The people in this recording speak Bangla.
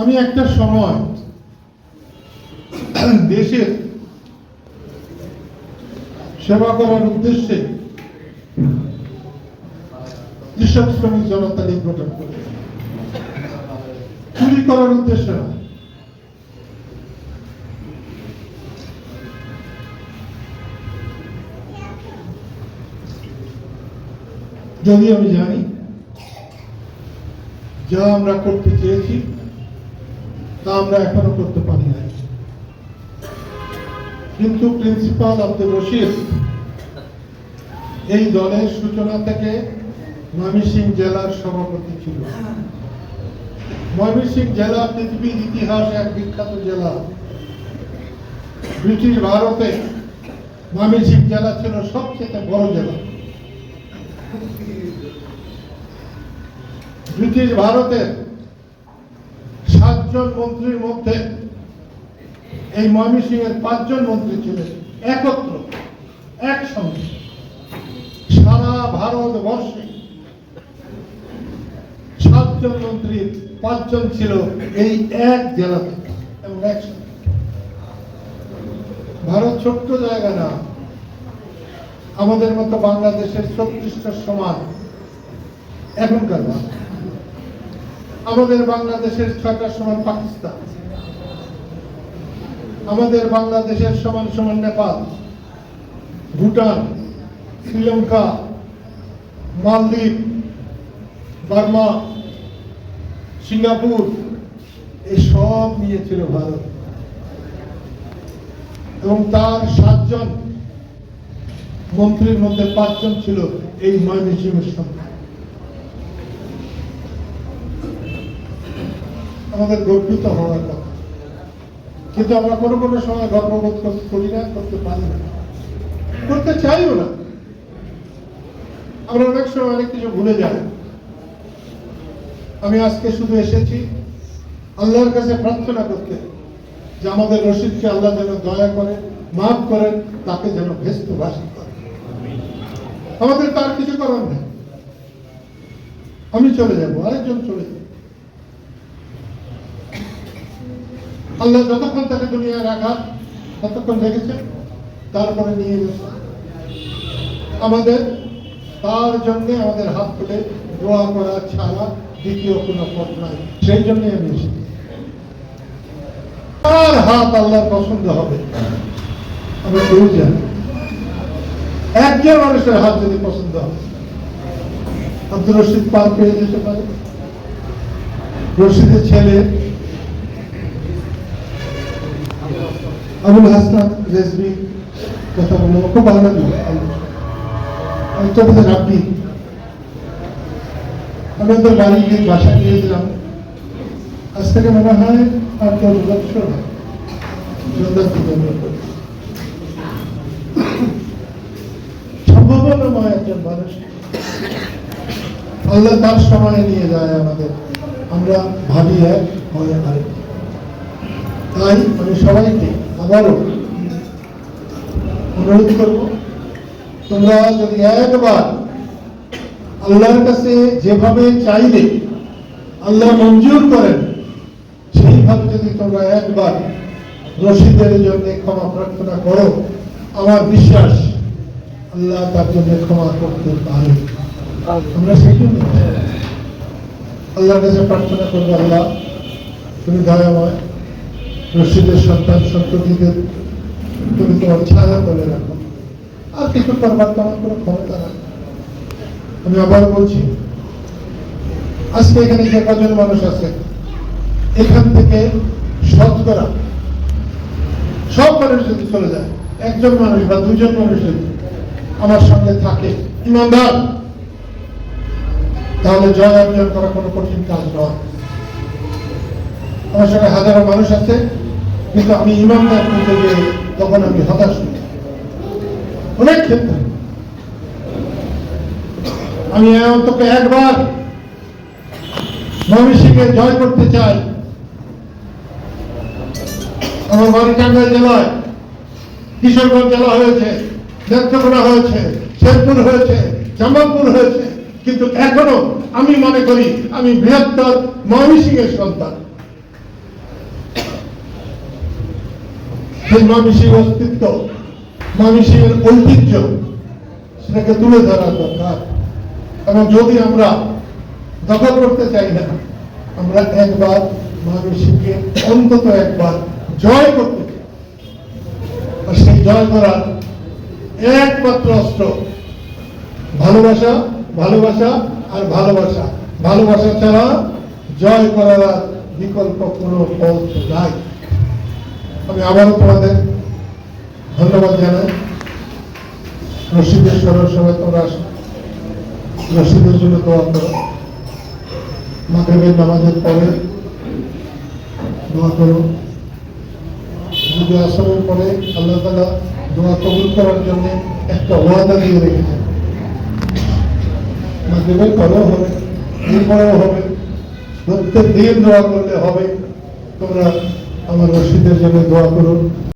আমি একটা সময় দেশের সেবা করার উদ্দেশ্যে কৃষক শ্রমিক জনতা লীগ করি চুরি করার উদ্দেশ্যে না। যদি আমি জানি, যা আমরা করতে চেয়েছি তা আমরা এখনও করতে পারি নাই। কিন্তু প্রিন্সিপাল আব্দুল রশিদ এই দলের সূচনা থেকে ময়মনসিংহ জেলার সভাপতি ছিল। ময়মনসিংহ জেলা পৃথিবীর ইতিহাস এক বিখ্যাত জেলা। ব্রিটিশ ভারতে ময়মনসিংহ জেলা ছিল সবচেয়ে বড় জেলা। ব্রিটিশ ভারতের সাতজন মন্ত্রীর মধ্যে, এই ময়মনসিংহের পাঁচজন মন্ত্রী ছিলেন একত্র, একসঙ্গে। সারা ভারতবর্ষে সাতজন মন্ত্রীর পাঁচজন ছিল এই এক জেলাতে এবং ভারত ছোট্ট জায়গা না। আমাদের মতো বাংলাদেশের ছত্রিশটার সমান এখনকার ভারত আমাদের বাংলাদেশের ছয়টার সমান পাকিস্তান। আমাদের বাংলাদেশের সমান সমান নেপাল, ভুটান, শ্রীলঙ্কা, মালদ্বীপ, বার্মা, সিঙ্গাপুর এই সব নিয়েছিল ভারত। এবং তার সাতজন মন্ত্রীর মধ্যে পাঁচজন ছিল এই ময়মনসিংহের সঙ্গে আমাদের গর্বিত হওয়ার কথা। কিন্তু আমরা কোনো কোনো সময় গর্ববোধ করি না, করতে পারি না। করতে চাইও না। আমরা অনেক সময় অনেক কিছু ভুলে যাই। আমি আজকে শুধু এসেছি আল্লাহর কাছে প্রার্থনা করতে যে আমাদের রশিদকে আল্লাহ যেন দয়া করে, মাফ করেন, তাকে যেন ভেস্ত ভাসি করে। আমাদের তার কিছু করার নেই। আমি চলে যাব, আরেকজন চলে যাবে আল্লাহ যতক্ষণ তাকে দুনিয়ায় রাখা, ততক্ষণ রেখেছে, তারপরে নিয়ে গেছে। আমাদের, তার জন্য আমাদের হাত তুলে দোয়া করা ছাড়া দ্বিতীয় কোনো পথ নাই। সেই জন্য আমি তার হাত আল্লাহর পছন্দ হবে। আমরা কেউ জানি। একজন মানুষের হাত যদি পছন্দ হবে আব্দুল রশিদ পার পেয়ে যেতে পারে। রশিদের ছেলে আবুল হাসনাত রেজবি কথা বললাম খুব ভালো লাগল তো বলতে রাব্বি আমি ওদের বাড়ি গিয়ে বাসা গিয়ে দিলাম আজ থেকে মনে হয় আর দশ বছর তার সময় নিয়ে যায় আমাদের। আমরা ভাবি এক, হয় আরেক। তাই আমি সবাইকে আবারও অনুরোধ করব, তোমরা যদি একবার আল্লাহর কাছে যেভাবে চাইলে আল্লাহ মঞ্জুর করেন, সেইভাবে যদি তোমরা একবার রশিদের জন্য ক্ষমা প্রার্থনা করো, আমার বিশ্বাস আল্লাহ তার জন্য ক্ষমা করতে পারে। আমরা সেই জন্য আল্লাহর কাছে প্রার্থনা করব, আল্লাহ, তুমি দয়াময়। রশিদের সন্তান সন্ততিদের তুমি তোমার ছায়া করে রাখো। আর কিছু করবার তোমার কোনো ক্ষমতা নাই। আমি আবার বলছি, আজকে এখানে যে কজন মানুষ আছে, এখান থেকে শতকরা সব মানুষ যদি চলে যায়, একজন মানুষ বা দুজন মানুষ যদি আমার সঙ্গে থাকে, ইমানদার, তাহলে জয় অর্জন করা কোনো কঠিন কাজ নয়। আমার সঙ্গে হাজারো মানুষ আছে, কিন্তু আমি ইমানদার করতে গিয়ে তখন আমি হতাশ হই। অনেক ক্ষেত্রে। আমি অন্তত একবার ময়মনসিংহে জয় করতে চাই। আমার বাড়ি টাঙ্গাইল জেলায় কিশোরগঞ্জ জেলা হয়েছে, নেত্রকোনা হয়েছে, শেরপুর হয়েছে, জামালপুর হয়েছে, কিন্তু এখনও আমি মনে করি আমি বৃহত্তর ময়মনসিংহের সন্তান। সেই মামিসির অস্তিত্ব মামিসির ঐতিহ্য, সেটাকে তুলে ধরার দরকার। এবং যদি আমরা দখল করতে চাই না, আমরা একবার মানসিককে অন্তত একবার জয় করতে চাই। আর সেই জয় করার একমাত্র অস্ত্র ভালোবাসা ভালোবাসা আর ভালোবাসা। ভালোবাসা ছাড়া জয় করার বিকল্প কোনো পথ নাই। আমি আবারও তোমাদের ধন্যবাদ জানাই। রশিদের সরার সময় তোমরা রশিদের জন্য দোয়া করো। মাগরিবের নামাজের পরে দোয়া করো। যদি আসরের পরে আল্লাহ তালা দোয়া কবুল করার জন্য একটা ওয়াদা দিয়ে রেখেছেন। মাগরিবের পরেও হবে, এরপরেও হবে। প্রত্যেক দিন দোয়া করলে হবে। তোমরা আমার রশিদের জন্য দোয়া করো